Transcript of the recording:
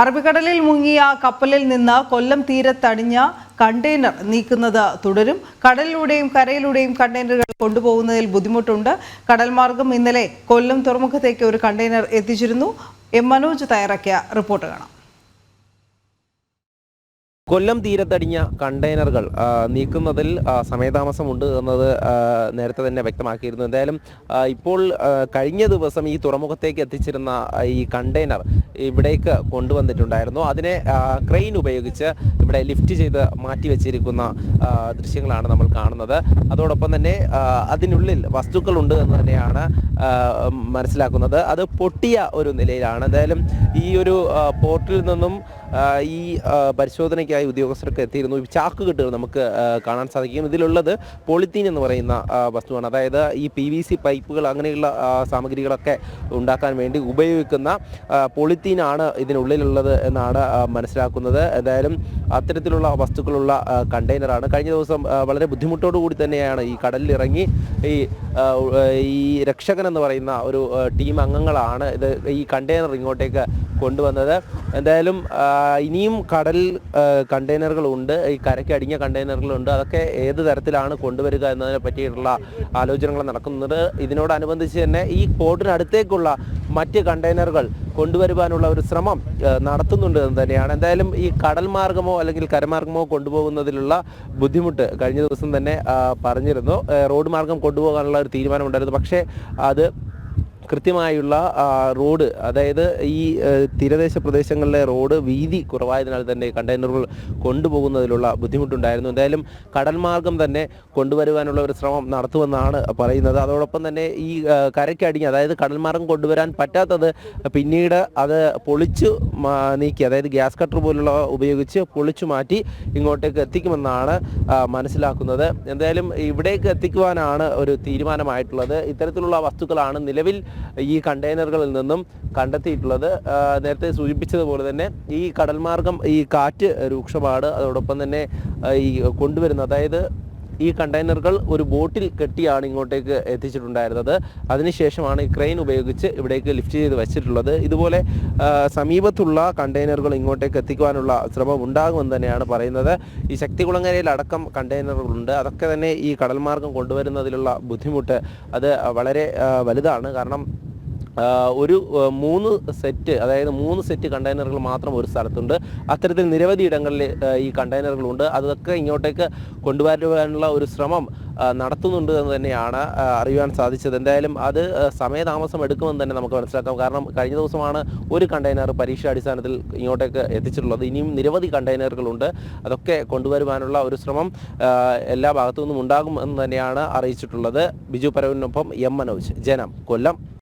അറബിക്കടലിൽ മുങ്ങിയ കപ്പലിൽ നിന്ന് കൊല്ലം തീരത്തടിഞ്ഞ കണ്ടെയ്നർ നീക്കുന്നത് തുടരും. കടലിലൂടെയും കരയിലൂടെയും കണ്ടെയ്നറുകൾ കൊണ്ടുപോകുന്നതിൽ ബുദ്ധിമുട്ടുണ്ട്. കടൽമാർഗം ഇന്നലെ കൊല്ലം തുറമുഖത്തേക്ക് ഒരു കണ്ടെയ്നർ എത്തിച്ചിരുന്നു. എം മനോജ് തയ്യാറാക്കിയ റിപ്പോർട്ട് കാണാം. കൊല്ലം തീരത്തടിഞ്ഞ കണ്ടെയ്നറുകൾ നീക്കുന്നതിൽ സമയതാമസമുണ്ട് എന്നത് നേരത്തെ തന്നെ വ്യക്തമാക്കിയിരുന്നു. എന്തായാലും ഇപ്പോൾ കഴിഞ്ഞ ദിവസം ഈ തുറമുഖത്തേക്ക് എത്തിച്ചിരുന്ന ഈ കണ്ടെയ്നർ ഇവിടേക്ക് കൊണ്ടുവന്നിട്ടുണ്ടായിരുന്നു. അതിനെ ക്രെയിൻ ഉപയോഗിച്ച് ഇവിടെ ലിഫ്റ്റ് ചെയ്ത് മാറ്റി വെച്ചിരിക്കുന്ന ദൃശ്യങ്ങളാണ് നമ്മൾ കാണുന്നത്. അതോടൊപ്പം തന്നെ അതിനുള്ളിൽ വസ്തുക്കളുണ്ട് എന്ന് തന്നെയാണ് മനസ്സിലാക്കുന്നത്. അത് പൊട്ടിയ ഒരു നിലയിലാണ്. എന്തായാലും ഈ ഒരു പോർട്ടിൽ നിന്നും ഈ ആ, പരിശോധനയ്ക്കായി ഉദ്യോഗസ്ഥർക്ക് എത്തിയിരുന്നു. ചാക്ക് കെട്ടുകൾ നമുക്ക് കാണാൻ സാധിക്കും. ഇതിലുള്ളത് പോളിത്തീൻ എന്ന് പറയുന്ന വസ്തുവാണ്. അതായത് ഈ പി വി സി പൈപ്പുകൾ അങ്ങനെയുള്ള സാമഗ്രികളൊക്കെ ഉണ്ടാക്കാൻ വേണ്ടി ഉപയോഗിക്കുന്ന പോളിത്തീനാണ് ഇതിനുള്ളിലുള്ളത് എന്നാണ് മനസ്സിലാക്കുന്നത്. എന്തായാലും അത്തരത്തിലുള്ള വസ്തുക്കളുള്ള കണ്ടെയ്നറാണ്. കഴിഞ്ഞ ദിവസം വളരെ ബുദ്ധിമുട്ടോടു കൂടി തന്നെയാണ് ഈ കടലിൽ ഇറങ്ങി ഈ ഈ രക്ഷകൻ എന്ന് പറയുന്ന ഒരു ടീം അംഗങ്ങളാണ് ഇത് ഈ കണ്ടെയ്നർ ഇങ്ങോട്ടേക്ക് കൊണ്ടുവന്നത്. എന്തായാലും ഇനിയും കടൽ കണ്ടെയ്നറുകളുണ്ട് ഈ കരയ്ക്ക് അടിഞ്ഞ കണ്ടെയ്നറുകളുണ്ട് അതൊക്കെ ഏത് തരത്തിലാണ് കൊണ്ടുവരിക എന്നതിനെ പറ്റിയിട്ടുള്ള ആലോചനകൾ നടക്കുന്നത്. ഇതിനോടനുബന്ധിച്ച് തന്നെ ഈ പോർട്ടിനടുത്തേക്കുള്ള മറ്റ് കണ്ടെയ്നറുകൾ കൊണ്ടുവരുവാനുള്ള ഒരു ശ്രമം നടത്തുന്നുണ്ട് എന്ന് തന്നെയാണ്. എന്തായാലും ഈ കടൽ മാർഗമോ അല്ലെങ്കിൽ കരമാർഗമോ കൊണ്ടുപോകുന്നതിലുള്ള ബുദ്ധിമുട്ട് കഴിഞ്ഞ ദിവസം തന്നെ പറഞ്ഞിരുന്നു. റോഡ് മാർഗം കൊണ്ടുപോകാനുള്ള ഒരു തീരുമാനമുണ്ടായിരുന്നു. പക്ഷേ അത് കൃത്യമായുള്ള റോഡ് അതായത് ഈ തീരദേശ പ്രദേശങ്ങളിലെ റോഡ് വീതി കുറവായതിനാൽ തന്നെ കണ്ടെയ്നറുകൾ കൊണ്ടുപോകുന്നതിലുള്ള ബുദ്ധിമുട്ടുണ്ടായിരുന്നു. എന്തായാലും കടൽ മാർഗം തന്നെ കൊണ്ടുവരുവാനുള്ള ഒരു ശ്രമം നടത്തുമെന്നാണ് പറയുന്നത്. അതോടൊപ്പം തന്നെ ഈ കരയ്ക്കടിഞ്ഞ് അതായത് കടൽ മാർഗം കൊണ്ടുവരാൻ പറ്റാത്തത് പിന്നീട് അത് പൊളിച്ചു നീക്കി അതായത് ഗ്യാസ് കട്ടർ പോലുള്ള ഉപയോഗിച്ച് പൊളിച്ചു മാറ്റി ഇങ്ങോട്ടേക്ക് എത്തിക്കുമെന്നാണ് മനസ്സിലാക്കുന്നത്. എന്തായാലും ഇവിടേക്ക് എത്തിക്കുവാനാണ് ഒരു തീരുമാനമായിട്ടുള്ളത്. ഇത്തരത്തിലുള്ള വസ്തുക്കളാണ് നിലവിൽ ഈ കണ്ടെയ്നറുകളിൽ നിന്നും കണ്ടെത്തിയിട്ടുള്ളത്. നേരത്തെ സൂചിപ്പിച്ചതുപോലെ തന്നെ ഈ കടൽമാർഗം ഈ കാറ്റ് രൂക്ഷമാണ്. അതോടൊപ്പം തന്നെ ഈ കൊണ്ടുവരുന്ന അതായത് ഈ കണ്ടെയ്നറുകൾ ഒരു ബോട്ടിൽ കെട്ടിയാണ് ഇങ്ങോട്ടേക്ക് എത്തിച്ചിട്ടുണ്ടായിരുന്നത്. അതിനുശേഷമാണ് ഈ ക്രെയിൻ ഉപയോഗിച്ച് ഇവിടേക്ക് ലിഫ്റ്റ് ചെയ്ത് വെച്ചിട്ടുള്ളത്. ഇതുപോലെ സമീപത്തുള്ള കണ്ടെയ്നറുകൾ ഇങ്ങോട്ടേക്ക് എത്തിക്കുവാനുള്ള ശ്രമം ഉണ്ടാകുമെന്ന് തന്നെയാണ് പറയുന്നത്. ഈ ശക്തികുളങ്ങരയിൽ അടക്കം കണ്ടെയ്നറുകളുണ്ട്. അതൊക്കെ തന്നെ ഈ കടൽമാർഗം കൊണ്ടുവരുന്നതിലുള്ള ബുദ്ധിമുട്ട് അത് വളരെ വലുതാണ്. കാരണം ഒരു മൂന്ന് സെറ്റ് അതായത് മൂന്ന് സെറ്റ് കണ്ടെയ്നറുകൾ മാത്രം ഒരു സ്ഥലത്തുണ്ട്. അത്തരത്തിൽ നിരവധി ഇടങ്ങളിൽ ഈ കണ്ടെയ്നറുകളുണ്ട്. അതൊക്കെ ഇങ്ങോട്ടേക്ക് കൊണ്ടുവരുവാനുള്ള ഒരു ശ്രമം നടത്തുന്നുണ്ട് എന്ന് തന്നെയാണ് അറിയുവാൻ സാധിച്ചത്. എന്തായാലും അത് സമയതാമസം എടുക്കുമെന്ന് തന്നെ നമുക്ക് മനസ്സിലാക്കാം. കാരണം കഴിഞ്ഞ ദിവസമാണ് ഒരു കണ്ടെയ്നർ പരീക്ഷാ അടിസ്ഥാനത്തിൽ ഇങ്ങോട്ടേക്ക് എത്തിച്ചിട്ടുള്ളത്. ഇനിയും നിരവധി കണ്ടെയ്നറുകളുണ്ട്. അതൊക്കെ കൊണ്ടുവരുവാനുള്ള ഒരു ശ്രമം എല്ലാ ഭാഗത്തു നിന്നും ഉണ്ടാകും എന്ന് തന്നെയാണ് അറിയിച്ചിട്ടുള്ളത്. ബിജു പരവിനൊപ്പം എം മനോജ്. ജനം കൊല്ലം.